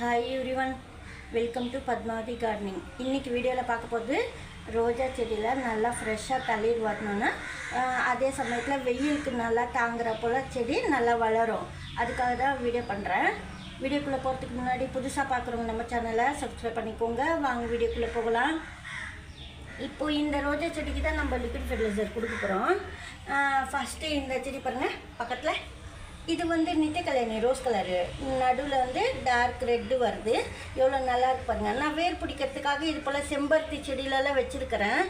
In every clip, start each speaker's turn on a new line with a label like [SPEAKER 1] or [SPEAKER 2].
[SPEAKER 1] Hi everyone welcome to Padmavati gardening இன்றைக்கி வீடியோவில் பார்க்க போது ரோஜா செடியில் நல்லா ஃப்ரெஷ்ஷாக தளிர் வரணும்னா. அதே சமயத்தில் வெயிலுக்கு நல்லா தாங்குற போல் செடி நல்லா வளரும். அதுக்காக தான் வீடியோ பண்ணுறேன் வீடியோக்குள்ளே போகிறதுக்கு முன்னாடி புதுசாக பார்க்குறவங்க நம்ம சேனலை சப்ஸ்கிரைப் பண்ணிக்கோங்க. வாங்க வீடியோக்குள்ளே போகலாம். இப்போது இந்த ரோஜா செடிக்கு தான் நம்ம லிக்விட் ஃபெர்டிலைசர் கொடுக்க போகிறோம் ஃபஸ்ட்டு இந்த செடி பாருங்கள் பக்கத்தில். இது வந்து நித்தியகல்யாணி ரோஸ் கலரு. நடுவில் வந்து டார்க் ரெட்டு வருது. எவ்வளோ நல்லா இருப்பாருங்க நான் வேர் பிடிக்கிறதுக்காக இது போல் செம்பருத்தி செடியிலலாம் வச்சுருக்கிறேன்.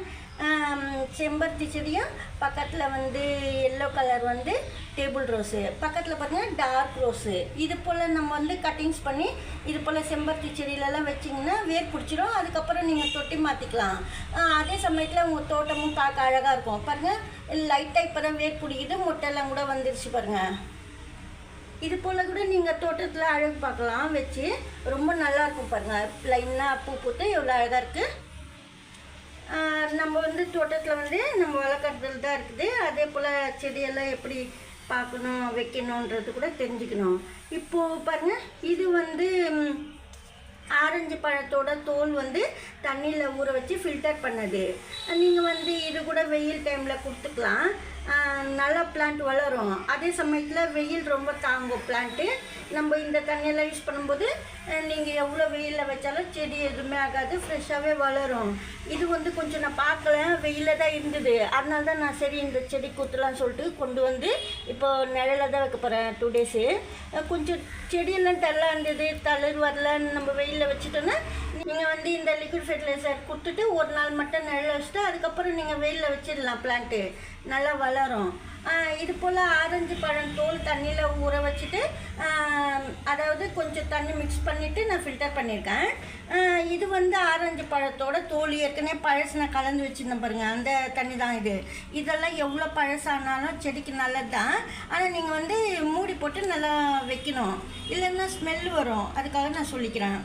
[SPEAKER 1] செம்பருத்தி செடியும் பக்கத்தில் வந்து எல்லோ கலர் வந்து டேபிள் ரோஸு பக்கத்தில் பார்த்தீங்கன்னா டார்க் ரோஸு இது போல் நம்ம வந்து கட்டிங்ஸ் பண்ணி இது போல் செம்பருத்தி செடியிலலாம் வச்சிங்கன்னா வேர் பிடிச்சிரும். அதுக்கப்புறம் நீங்கள் தொட்டி மாற்றிக்கலாம் அதே சமயத்தில் உங்கள் தோட்டமும் பார்க்க அழகாக இருக்கும். பாருங்கள் லைட்டாக இப்போ தான் வேர் பிடிக்குது. முட்டையெல்லாம் கூட வந்துருச்சு பாருங்கள் இது போல் கூட நீங்கள் தோட்டத்தில் அழகு பார்க்கலாம் வச்சு. ரொம்ப நல்லா இருக்கும் பாருங்கள் லைனாக பூ பூத்து எவ்வளோ அழகாக இருக்குது நம்ம வந்து தோட்டத்தில் வந்து நம்ம வளர்க்குறதுல தான் இருக்குது. அதே போல் செடியெல்லாம் எப்படி பார்க்கணும் வைக்கணுன்றது கூட தெரிஞ்சுக்கணும். இப்போது பாருங்கள் இது வந்து ஆரஞ்சு பழத்தோட தோல் வந்து தண்ணியில் ஊற வச்சு ஃபில்டர் பண்ணது. நீங்கள் வந்து இது கூட வெயில் டைமில் கொடுத்துக்கலாம். நல்ல நல்லா பிளான்ட் வளரும். அதே சமயத்தில் வெயில் ரொம்ப தாங்கும் பிளான்ட்டு நம்ம இந்த தண்ணியெல்லாம் யூஸ் பண்ணும்போது நீங்கள் எவ்வளோ வெயிலில் வச்சாலும் செடி எதுவுமே ஆகாது ஃப்ரெஷ்ஷாகவே வளரும். இது வந்து கொஞ்சம் நான் பார்க்கல வெயிலில் தான் இருந்தது. அதனால தான் நான் சரி இந்த செடி குத்தலாம்னு சொல்லிட்டு கொண்டு வந்து இப்போ நிழலில் தான் வைக்க போகிறேன் டூ டேஸு கொஞ்சம் செடியெல்லாம் டல்லாக இருந்தது தளர் வரலன்னு நம்ம வெயிலில் வச்சுட்டோன்னா நீங்கள் வந்து இந்த லிக்விட் ஃபெர்டிலைசர் கொடுத்துட்டு ஒரு நாள் மட்டும் நிழல் வச்சுட்டு அதுக்கப்புறம் நீங்கள் வெயிலில் வச்சிடலாம் பிளான்ட்டு நல்லா வளரும். இது போல் ஆரஞ்சு பழம் தோல் தண்ணியில் ஊற வச்சுட்டு அதாவது கொஞ்சம் தண்ணி மிக்ஸ் பண்ணிவிட்டு நான் ஃபில்டர் பண்ணியிருக்கேன். இது வந்து ஆரஞ்சு பழத்தோட தோல் ஏற்கனவே பழசு நான் கலந்து வச்சுருந்தேன் பாருங்கள் அந்த தண்ணி தான் இது. இதெல்லாம் எவ்வளோ பழசானாலும் செடிக்கு நல்லது தான் ஆனால் நீங்கள் வந்து மூடி போட்டு நல்லா வைக்கணும். இல்லைன்னா ஸ்மெல் வரும். அதுக்காக நான் சொல்லிக்கிறேன்.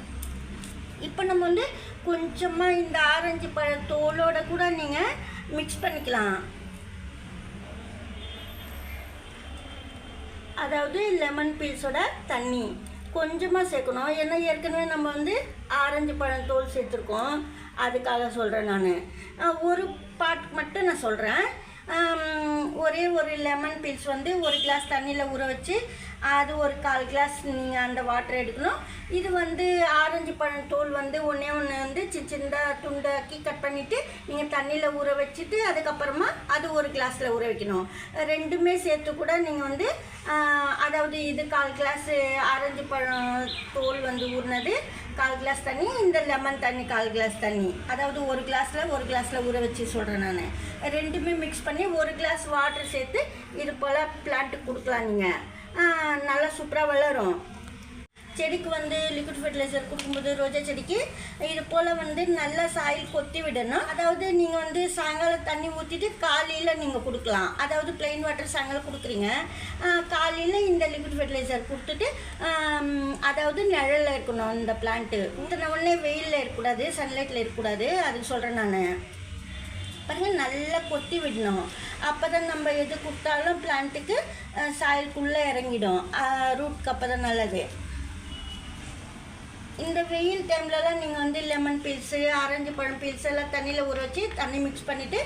[SPEAKER 1] இப்போ நம்ம வந்து கொஞ்சமாக இந்த ஆரஞ்சு பழ தோலோட கூட நீங்கள் மிக்ஸ் பண்ணிக்கலாம். அதாவது லெமன் பீஸோட தண்ணி. கொஞ்சமாக சேர்க்கணும். ஏன்னா ஏற்கனவே நம்ம வந்து ஆரஞ்சு பழம் தோல் சேர்த்துருக்கோம். அதுக்காக சொல்கிறேன் நான். ஒரு பாட் மட்டும் நான் சொல்கிறேன் ஒரே ஒரு லெமன் பீஸ் வந்து ஒரு கிளாஸ் தண்ணியில் ஊற வச்சு அது ஒரு கால் கிளாஸ் நீங்கள் அந்த வாட்டர் எடுக்கணும். இது வந்து ஆரஞ்சு பழம் தோல் வந்து ஒன்றே ஒன்று வந்து சின்ன சின்னதாக துண்டாக்கி கட் பண்ணிவிட்டு நீங்கள் தண்ணியில் ஊற வச்சுட்டு அதுக்கப்புறமா அது ஒரு கிளாஸில் ஊற வைக்கணும். ரெண்டுமே சேர்த்து கூட நீங்கள் வந்து அதாவது இது கால் கிளாஸ் ஆரஞ்சு பழம் தோல் வந்து ஊறினது கால் கிளாஸ் தண்ணி இந்த லெமன் தண்ணி கால் கிளாஸ் தண்ணி. அதாவது ஒரு கிளாஸில் ஒரு கிளாஸில் ஊற வச்சு சொல்கிறேன் நான். ரெண்டுமே மிக்ஸ் பண்ணி ஒரு கிளாஸ் வாட்டர் சேர்த்து இது போல் பிளான்ட்டு கொடுக்கலாம் நீங்கள் நல்லா சூப்பராக வளரும். செடிக்கு வந்து லிக்விட் ஃபர்டிலைசர் கொடுக்கும்போது ரோஜா செடிக்கு இது போல் வந்து நல்லா சாயில் கொத்தி விடணும். அதாவது நீங்கள் வந்து சாயங்காலம் தண்ணி ஊற்றிட்டு காலையில் நீங்கள் கொடுக்கலாம். அதாவது பிளெயின் வாட்டர் சாயங்காலம் கொடுக்குறீங்க. காலையில் இந்த லிக்விட் ஃபெர்டிலைசர் கொடுத்துட்டு அதாவது நிழலில் இருக்கணும் இந்த பிளான்ட்டு ஊற்றின உடனே வெயிலில் இருக்கக்கூடாது சன்லைட்டில் இருக்கக்கூடாது அதுக்கு சொல்கிறேன் நான். பாருங்க நல்லா கொத்தி விடணும். அப்போ தான் நம்ம எது கொடுத்தாலும் பிளான்ட்டுக்கு சாயலுக்குள்ளே இறங்கிடும். ரூட்க்கு அப்போ தான் நல்லது. இந்த வெயில் டைம்லலாம் நீங்கள் வந்து லெமன் பீல்ஸு ஆரஞ்சு பழம் பீல்ஸ் எல்லாம் தண்ணியில் ஊற வச்சு தண்ணி மிக்ஸ் பண்ணிவிட்டு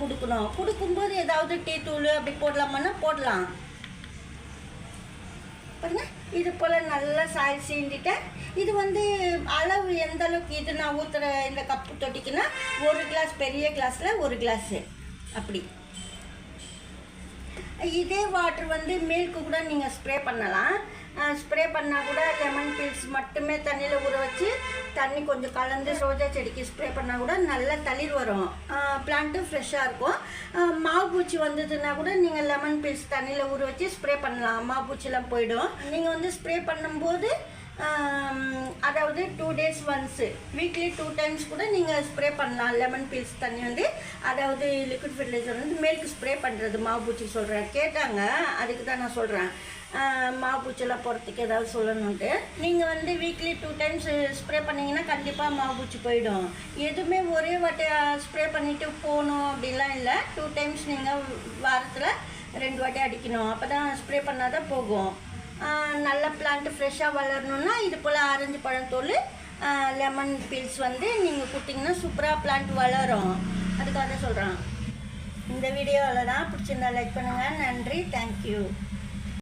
[SPEAKER 1] கொடுக்கணும். கொடுக்கும்போது ஏதாவது டீ தூள் அப்படி போடலாமான்னா போடலாம். பாருங்க. இது போல் நல்லா சாய் சீண்டிட்டேன். இது வந்து அளவு எந்த அளவுக்கு இது நான் ஊற்றுற இந்த கப்பு தொட்டிக்குன்னா ஒரு கிளாஸ் பெரிய கிளாஸில் ஒரு கிளாஸு அப்படி. இதே வாட்டர் வந்து மில்க்கு கூட நீங்கள் ஸ்ப்ரே பண்ணலாம். ஸ்ப்ரே பண்ணால் கூட லெமன் பீல்ஸ் மட்டுமே தண்ணியில் ஊற வச்சு தண்ணி கொஞ்சம் கலந்து ரோஜா செடிக்கு ஸ்ப்ரே பண்ணால் கூட நல்லா தளிர் வரும். பிளான்ட்டும் ஃப்ரெஷ்ஷாக இருக்கும். மாவுப்பூச்சி மாவு பூச்சி வந்ததுன்னா கூட நீங்கள் லெமன் பீல்ஸ் தண்ணியில் ஊற வச்சு ஸ்ப்ரே பண்ணலாம். மாவு பூச்சிலாம் போயிடும். நீங்கள் வந்து ஸ்ப்ரே பண்ணும்போது அதாவது two days once weekly two times கூட நீங்கள் ஸ்ப்ரே பண்ணலாம். லெமன் பீல்ஸ் தண்ணி வந்து அதாவது லிக்விட் ஃபெர்டிலைசர் வந்து மேலுக்கு ஸ்ப்ரே பண்ணுறது மாவுப்பூச்சி சொல்கிறேன் கேட்டாங்க. அதுக்கு தான் நான் சொல்கிறேன் மாவுப்பூச்செல்லாம் போகிறதுக்கு ஏதாவது சொல்லணுன்ட்டு நீங்கள் வந்து வீக்லி டூ டைம்ஸ் ஸ்ப்ரே பண்ணிங்கன்னா கண்டிப்பாக மாவுப்பூச்சி போயிடும். எதுவுமே ஒரே வாட்டி ஸ்ப்ரே பண்ணிவிட்டு போகணும் அப்படிலாம் இல்லை. டூ டைம்ஸ் நீங்கள் வாரத்தில் ரெண்டு வாட்டி அடிக்கணும். அப்போ தான் ஸ்ப்ரே பண்ணால் தான் போகும். நல்ல பிளான்ட் ஃப்ரெஷ்ஷாக வளரணுன்னா இது போல் ஆரஞ்சு பழத்தோல் லெமன் பீல்ஸ் வந்து நீங்கள் கொடுத்தீங்கன்னா சூப்பராக பிளான்ட் வளரும். அதுக்காக தான் சொல்கிறேன் இந்த வீடியோவில் தான் பிடிச்சிருந்தா லைக் பண்ணுங்கள் நன்றி. தேங்க்யூ